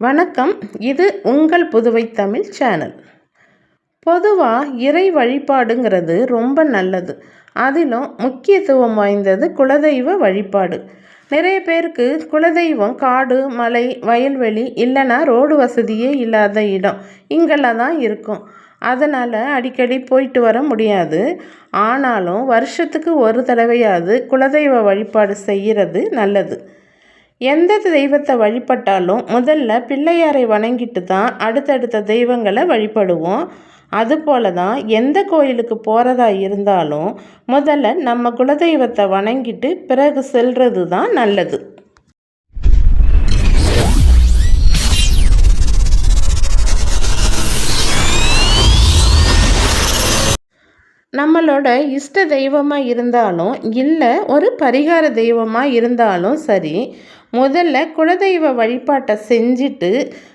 வணக்கம். இது உங்கள் புதுவை தமிழ் சேனல். பொதுவாக இறை வழிபாடுங்கிறது ரொம்ப நல்லது. அதிலும் முக்கியத்துவம் வாய்ந்தது குலதெய்வ வழிபாடு. நிறைய பேருக்கு குலதெய்வம் காடு மலை வயல்வெளி இல்லைன்னா ரோடு வசதியே இல்லாத இடம். இங்கெல்லாம் தான் இருக்கும். அதனால் அடிக்கடி போயிட்டு வர முடியாது. ஆனாலும் வருஷத்துக்கு ஒரு தடவையாவது குலதெய்வ வழிபாடு செய்கிறது நல்லது. எந்த தெய்வத்தை வழிபட்டாலும் முதல்ல பிள்ளையாரை வணங்கிட்டு தான் அடுத்தடுத்த தெய்வங்களை வழிபடுவோம். அதுபோல தான் எந்த கோயிலுக்கு போகிறதா இருந்தாலும் முதல்ல நம்ம குலதெய்வத்தை வணங்கிட்டு பிறகு செல்வது தான் நல்லது. நம்மளோட இஷ்ட தெய்வமாக இருந்தாலும் இல்லை ஒரு பரிகார தெய்வமாக இருந்தாலும் சரி முதல்ல குலதெய்வ வழிபாட்டை செஞ்சுட்டு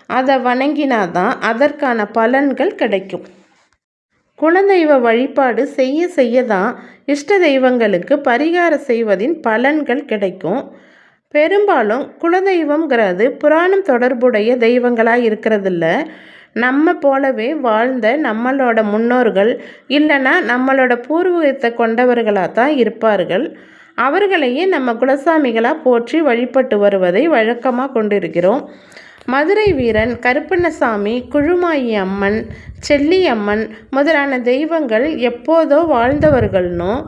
அதை வணங்கினாதான் அதற்கான பலன்கள் கிடைக்கும். குலதெய்வ வழிபாடு செய்ய செய்ய தான் இஷ்ட தெய்வங்களுக்கு பரிகாரம் செய்வதின் பலன்கள் கிடைக்கும். பெரும்பாலும் குலதெய்வங்கிறது புராணம் தொடர்புடைய தெய்வங்களாக இருக்கிறதில்ல. நம்ம போலவே வாழ்ந்த நம்மளோட முன்னோர்கள் இல்லைன்னா நம்மளோட பூர்வீகத்தை கொண்டவர்களாக தான் இருப்பார்கள். அவர்களையே நம்ம குலசாமிகளாக போற்றி வழிபட்டு வருவதை வழக்கமாக கொண்டிருக்கிறோம். மதுரை வீரன் கருப்பண்ணசாமி குழுமாயி அம்மன் செல்லியம்மன் முதலான தெய்வங்கள் எப்போதோ வாழ்ந்தவர்கள்னும்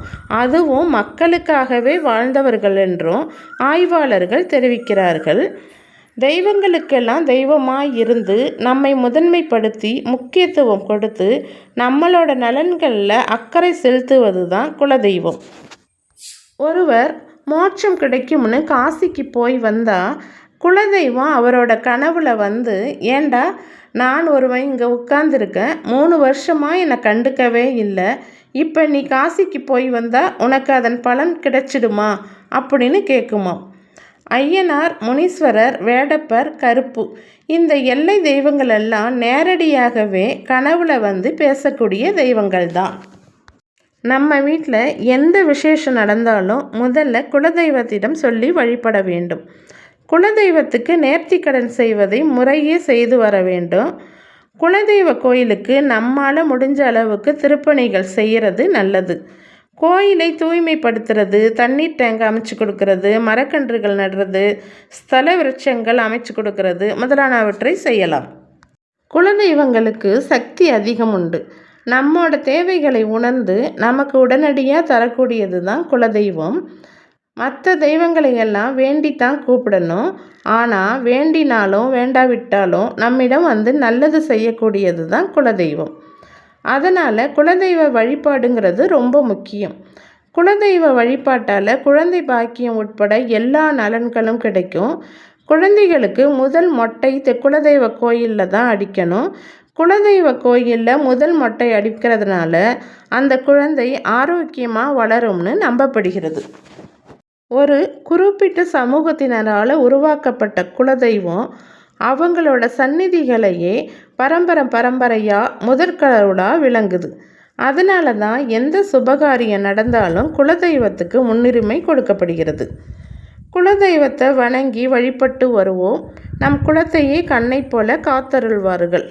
அதுவும் மக்களுக்காகவே வாழ்ந்தவர்கள் என்றும் ஆய்வாளர்கள் தெரிவிக்கிறார்கள். தெய்வங்களுக்கெல்லாம் தெய்வமாக இருந்து நம்மை முதன்மைப்படுத்தி முக்கியத்துவம் கொடுத்து நம்மளோட நலன்களில் அக்கறை செலுத்துவது தான் குலதெய்வம். ஒருவர் மோட்சம் கிடைக்கும்னு காசிக்கு போய் வந்தால் குலதெய்வம் அவரோட கனவுல வந்து ஏண்டா நான் ஒருவன் இங்கே உட்காந்துருக்கேன் மூணு வருஷமாக என்னை கண்டுக்கவே இல்லை. இப்போ நீ காசிக்கு போய் வந்தால் உனக்கு அதன் பலன் கிடைச்சிடுமா? அப்படின்னு கேட்குமா ஐயனார் முனீஸ்வரர் வேடப்பர் கருப்பு. இந்த எல்லை தெய்வங்கள் எல்லாம் நேரடியாகவே கனவுல வந்து பேசக்கூடிய தெய்வங்கள் தான் நம்ம வீட்டில் எந்த விசேஷம் நடந்தாலும் முதல்ல குலதெய்வத்திடம் சொல்லி வழிபட வேண்டும். குலதெய்வத்துக்கு நேர்த்திக்கடன் செய்வதை முறையே செய்து வர வேண்டும். குலதெய்வ கோயிலுக்கு நம்மால் முடிஞ்ச அளவுக்கு திருப்பணிகள் செய்கிறது நல்லது. கோயிலை தூய்மைப்படுத்துறது தண்ணீர் டேங்க் அமைச்சு கொடுக்கறது மரக்கன்றுகள் நடுறது ஸ்தல விருட்சங்கள் அமைச்சு கொடுக்கறது முதலானவற்றை செய்யலாம். குலதெய்வங்களுக்கு சக்தி அதிகம் உண்டு. நம்மோட தேவைகளை உணர்ந்து நமக்கு உடனடியாக தரக்கூடியது தான் குலதெய்வம். மற்ற தெய்வங்களை எல்லாம் வேண்டித்தான் கூப்பிடணும். ஆனால் வேண்டினாலும் வேண்டாவிட்டாலும் நம்மிடம் வந்து நல்லது செய்யக்கூடியது தான் குலதெய்வம். அதனால் குலதெய்வ வழிபாடுங்கிறது ரொம்ப முக்கியம். குலதெய்வ வழிபாட்டால் குழந்தை பாக்கியம் உட்பட எல்லா நலன்களும் கிடைக்கும். குழந்தைகளுக்கு முதல் மொட்டை குலதெய்வ கோயிலில் தான் அடிக்கணும். குலதெய்வ கோயிலில் முதல் மொட்டை அடிக்கிறதுனால அந்த குழந்தை ஆரோக்கியமாக வளரும்னு நம்பப்படுகிறது. ஒரு குறிப்பிட்ட சமூகத்தினரால் உருவாக்கப்பட்ட குலதெய்வம் அவங்களோட சந்நிதிகளையே பரம்பரை பரம்பரையாக முதற்கடவுளாக விளங்குது. அதனால தான் எந்த சுபகாரியம் நடந்தாலும் குலதெய்வத்துக்கு முன்னுரிமை கொடுக்கப்படுகிறது. குலதெய்வத்தை வணங்கி வழிபட்டு வருவோம். நம் குலத்தையே கண்ணை போல காத்தருள்வார்கள்.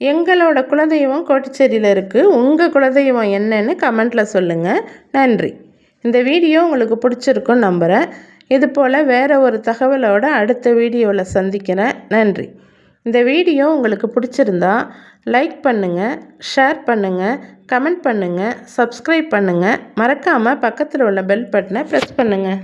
எங்களோட குலதெய்வம் கோட்டிச்சேரியில் இருக்குது உங்கள் குலதெய்வம் என்னன்னு கமெண்ட்டில் சொல்லுங்கள் நன்றி. இந்த வீடியோ உங்களுக்கு பிடிச்சிருக்குன்னு நம்புகிறேன் இது போல் வேறு ஒரு தகவலோட அடுத்த வீடியோவில் சந்திக்கிறேன். நன்றி. இந்த வீடியோ உங்களுக்கு பிடிச்சிருந்தா லைக் பண்ணுங்கள் ஷேர் பண்ணுங்கள் கமெண்ட் பண்ணுங்கள் சப்ஸ்கிரைப் பண்ணுங்கள் மறக்காமல் பக்கத்தில் உள்ள பெல் பட்டனை ப்ரெஸ் பண்ணுங்கள்